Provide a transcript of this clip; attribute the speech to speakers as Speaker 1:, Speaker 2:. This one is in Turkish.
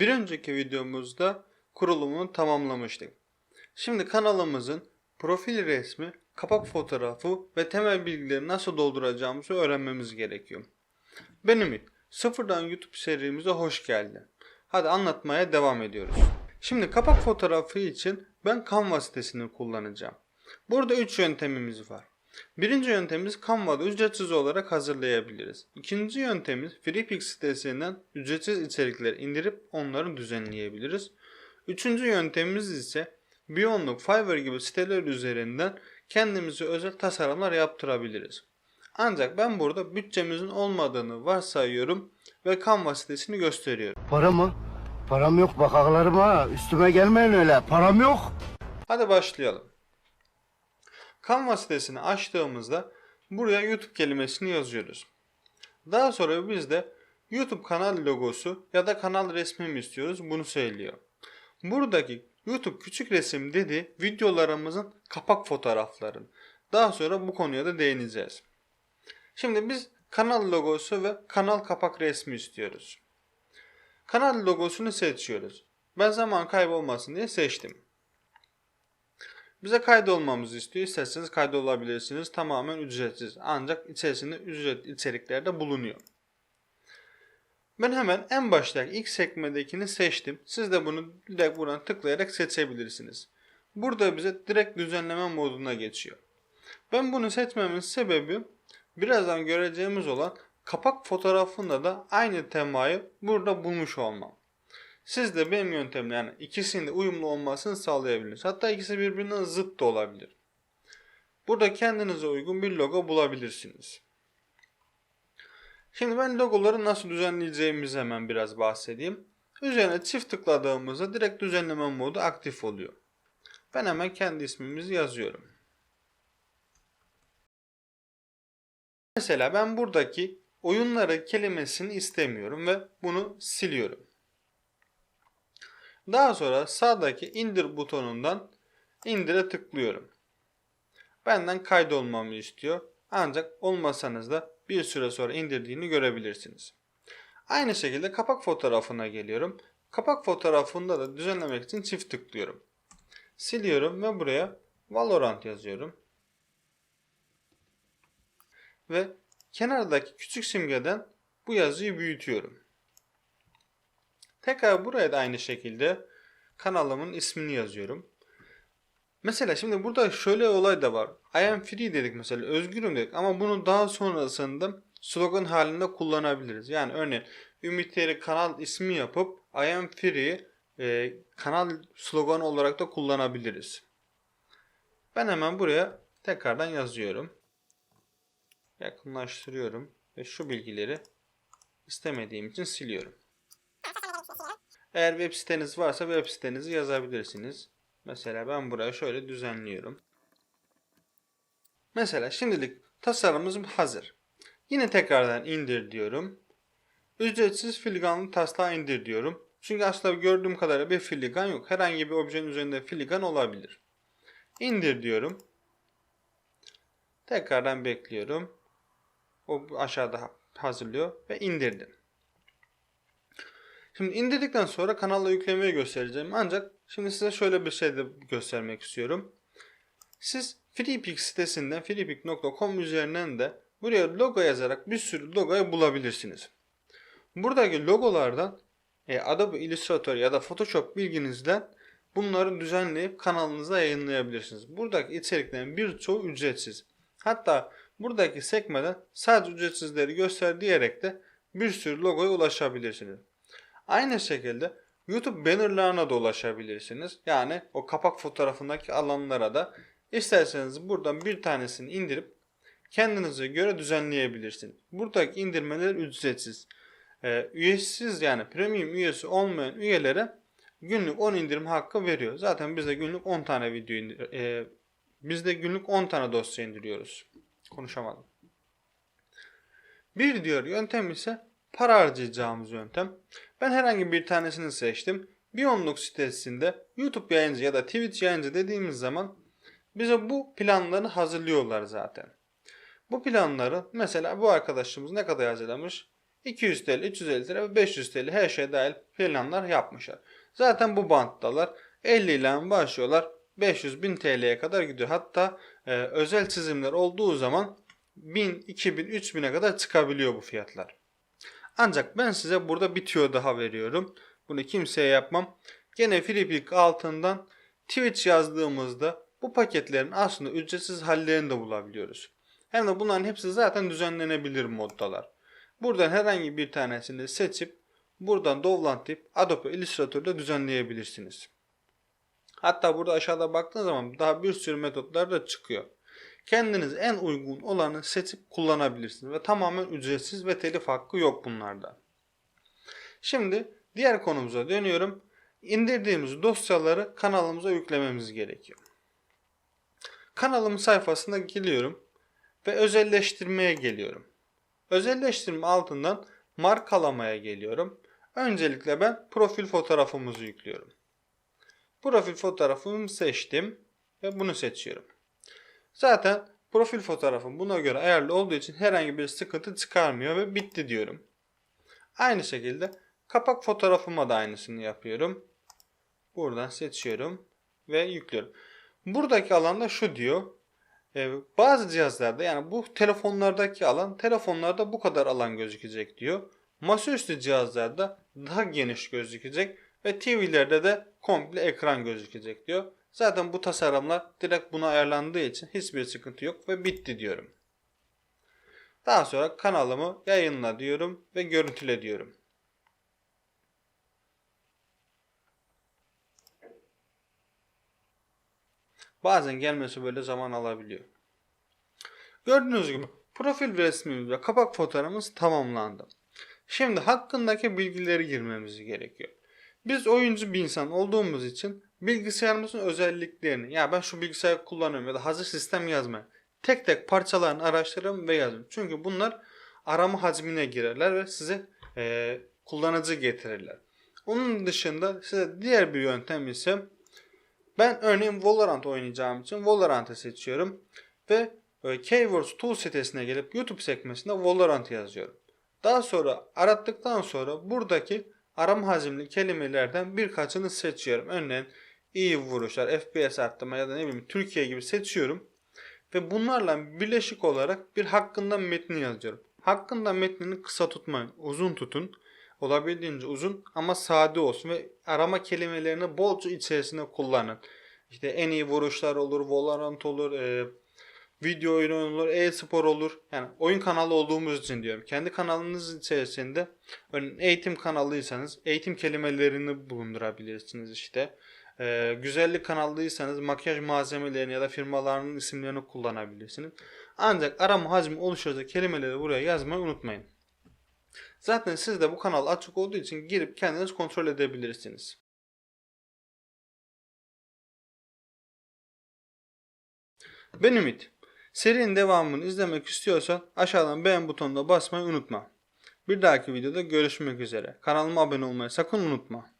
Speaker 1: Bir önceki videomuzda kurulumunu tamamlamıştık. Şimdi kanalımızın profil resmi, kapak fotoğrafı ve temel bilgileri nasıl dolduracağımızı öğrenmemiz gerekiyor. Ben. Sıfırdan YouTube serimize hoş geldin. Hadi anlatmaya devam ediyoruz. Şimdi kapak fotoğrafı için ben Canva sitesini kullanacağım. Burada 3 yöntemimiz var. Birinci yöntemimiz Canva'da ücretsiz olarak hazırlayabiliriz. İkinci yöntemimiz FreePix sitesinden ücretsiz içerikleri indirip onları düzenleyebiliriz. Üçüncü yöntemimiz ise Beyondluk, Fiverr gibi siteler üzerinden kendimize özel tasarımlar yaptırabiliriz. Ancak ben burada bütçemizin olmadığını varsayıyorum ve Canva sitesini gösteriyorum.
Speaker 2: Para mı? Param yok bak ağlarım ha. Üstüme gelmeyin öyle. Param yok.
Speaker 1: Hadi başlayalım. Canva sitesini açtığımızda buraya YouTube kelimesini yazıyoruz. Daha sonra biz de YouTube kanal logosu ya da kanal resmi mi istiyoruz bunu söylüyor. Buradaki YouTube küçük resim dedi videolarımızın kapak fotoğrafların. Daha sonra bu konuya da değineceğiz. Şimdi biz kanal logosu ve kanal kapak resmi istiyoruz. Kanal logosunu seçiyoruz. Ben zaman kaybolmasın diye seçtim. Bize kaydolmamızı istiyor. İsterseniz kaydolabilirsiniz. Tamamen ücretsiz. Ancak içerisinde ücret içerikler de bulunuyor. Ben hemen en baştaki ilk sekmedekini seçtim. Siz de bunu direkt buradan tıklayarak seçebilirsiniz. Burada bize direkt düzenleme moduna geçiyor. Ben bunu seçmemin sebebi birazdan göreceğimiz olan kapak fotoğrafında da aynı temayı burada bulmuş olmam. Siz de benim yöntemle yani ikisinin de uyumlu olmasını sağlayabilirsiniz. Hatta ikisi birbirinden zıt da olabilir. Burada kendinize uygun bir logo bulabilirsiniz. Şimdi ben logoları nasıl düzenleyeceğimizi hemen biraz bahsedeyim. Üzerine çift tıkladığımızda direkt düzenleme modu aktif oluyor. Ben hemen kendi ismimizi yazıyorum. Mesela ben buradaki oyunları kelimesini istemiyorum ve bunu siliyorum. Daha sonra sağdaki indir butonundan indire tıklıyorum. Benden kaydolmamı istiyor. Ancak olmasanız da bir süre sonra indirdiğini görebilirsiniz. Aynı şekilde kapak fotoğrafına geliyorum. Kapak fotoğrafında da düzenlemek için çift tıklıyorum. Siliyorum ve buraya Valorant yazıyorum. Ve kenardaki küçük simgeden bu yazıyı büyütüyorum. Tekrar buraya da aynı şekilde kanalımın ismini yazıyorum. Mesela şimdi burada şöyle olay da var. I am free dedik mesela özgürüm dedik ama bunu daha sonrasında slogan halinde kullanabiliriz. Yani örneğin Ümit Yeri kanal ismi yapıp I am free e, kanal sloganı olarak da kullanabiliriz. Ben hemen buraya tekrardan yazıyorum. Yakınlaştırıyorum ve şu bilgileri istemediğim için siliyorum. Eğer web siteniz varsa web sitenizi yazabilirsiniz. Mesela ben buraya şöyle düzenliyorum. Mesela şimdilik tasarımımız hazır. Yine tekrardan indir diyorum. Ücretsiz filiganlı taslağı indir diyorum. Çünkü aslında gördüğüm kadarıyla bir filigan yok. Herhangi bir objenin üzerinde filigan olabilir. İndir diyorum. Tekrardan bekliyorum. O aşağıda hazırlıyor ve indirdim. Şimdi indirdikten sonra kanalla yüklemeyi göstereceğim. Ancak şimdi size şöyle bir şey de göstermek istiyorum. Siz FreePix sitesinden freepik.com üzerinden de buraya logo yazarak bir sürü logoyu bulabilirsiniz. Buradaki logolardan e, Adobe Illustrator ya da Photoshop bilginizle bunları düzenleyip kanalınıza yayınlayabilirsiniz. Buradaki içeriklerin birçoğu ücretsiz. Hatta buradaki sekmeden sadece ücretsizleri göster diyerek de bir sürü logoya ulaşabilirsiniz. Aynı şekilde YouTube bannerlarına da ulaşabilirsiniz. Yani o kapak fotoğrafındaki alanlara da isterseniz buradan bir tanesini indirip kendinize göre düzenleyebilirsiniz. Buradaki indirmeler ücretsiz. Ee, üyesiz yani premium üyesi olmayan üyelere günlük 10 indirim hakkı veriyor. Zaten biz de günlük 10 tane video indir e, biz de günlük 10 tane dosya indiriyoruz. Konuşamadım. Bir diğer yöntem ise para harcayacağımız yöntem. Ben herhangi bir tanesini seçtim. Biyonluk sitesinde YouTube yayıncı ya da Twitch yayıncı dediğimiz zaman bize bu planları hazırlıyorlar zaten. Bu planları mesela bu arkadaşımız ne kadar hazırlamış? 200 TL, 350 lira ve 500 TL her şey dahil planlar yapmışlar. Zaten bu banttalar 50 ile başlıyorlar 500 bin TL'ye kadar gidiyor. Hatta e, özel çizimler olduğu zaman 1000, 2000, 3000'e kadar çıkabiliyor bu fiyatlar. Ancak ben size burada bir tüyo daha veriyorum. Bunu kimseye yapmam. Gene FreePick altından Twitch yazdığımızda bu paketlerin aslında ücretsiz hallerini de bulabiliyoruz. Hem de bunların hepsi zaten düzenlenebilir moddalar. Buradan herhangi bir tanesini seçip buradan dovlantıp Adobe Illustrator'da düzenleyebilirsiniz. Hatta burada aşağıda baktığınız zaman daha bir sürü metotlar da çıkıyor. Kendiniz en uygun olanı seçip kullanabilirsiniz ve tamamen ücretsiz ve telif hakkı yok bunlarda. Şimdi diğer konumuza dönüyorum. İndirdiğimiz dosyaları kanalımıza yüklememiz gerekiyor. Kanalımın sayfasına geliyorum ve özelleştirmeye geliyorum. Özelleştirme altından markalamaya geliyorum. Öncelikle ben profil fotoğrafımızı yüklüyorum. Profil fotoğrafımı seçtim ve bunu seçiyorum. Zaten profil fotoğrafım buna göre ayarlı olduğu için herhangi bir sıkıntı çıkarmıyor ve bitti diyorum. Aynı şekilde kapak fotoğrafıma da aynısını yapıyorum. Buradan seçiyorum ve yüklüyorum. Buradaki alanda şu diyor. e, bazı cihazlarda yani bu telefonlardaki alan telefonlarda bu kadar alan gözükecek diyor. Masaüstü cihazlarda daha geniş gözükecek ve TV'lerde de komple ekran gözükecek diyor. Zaten bu tasarımlar direkt buna ayarlandığı için hiçbir sıkıntı yok ve bitti diyorum. Daha sonra kanalımı yayınla diyorum ve görüntüle diyorum. Bazen gelmesi böyle zaman alabiliyor. Gördüğünüz gibi profil resmimiz ve kapak fotoğrafımız tamamlandı. Şimdi hakkındaki bilgileri girmemiz gerekiyor. Biz oyuncu bir insan olduğumuz için bilgisayarımızın özelliklerini ya ben şu bilgisayarı kullanıyorum ya da hazır sistem yazma tek tek parçalarını araştırırım ve yazarım. Çünkü bunlar arama hacmine girerler ve size eee, kullanıcı getirirler. Onun dışında size diğer bir yöntem ise ben örneğin Valorant oynayacağım için Valorant'ı seçiyorum ve e, Keywords Tool sitesine gelip YouTube sekmesinde Valorant yazıyorum. Daha sonra arattıktan sonra buradaki arama hacimli kelimelerden birkaçını seçiyorum. Örneğin iyi vuruşlar, FPS arttırma ya da ne bileyim Türkiye gibi seçiyorum. Ve bunlarla birleşik olarak bir hakkında metni yazıyorum. Hakkında metnini kısa tutmayın, uzun tutun. Olabildiğince uzun ama sade olsun ve arama kelimelerini bolca içerisinde kullanın. İşte en iyi vuruşlar olur, Valorant olur, e, video oyunu olur, e-spor olur. Yani oyun kanalı olduğumuz için diyorum. Kendi kanalınız içerisinde örneğin eğitim kanalıysanız eğitim kelimelerini bulundurabilirsiniz işte. Ee, güzellik kanalıysanız makyaj malzemelerini ya da firmalarının isimlerini kullanabilirsiniz. Ancak arama hacmi oluşturacak kelimeleri buraya yazmayı unutmayın. Zaten sizde bu kanal açık olduğu için girip kendiniz kontrol edebilirsiniz. Ben Ümit. Serinin devamını izlemek istiyorsan aşağıdan beğen butonuna basmayı unutma. Bir dahaki videoda görüşmek üzere. Kanalıma abone olmayı sakın unutma.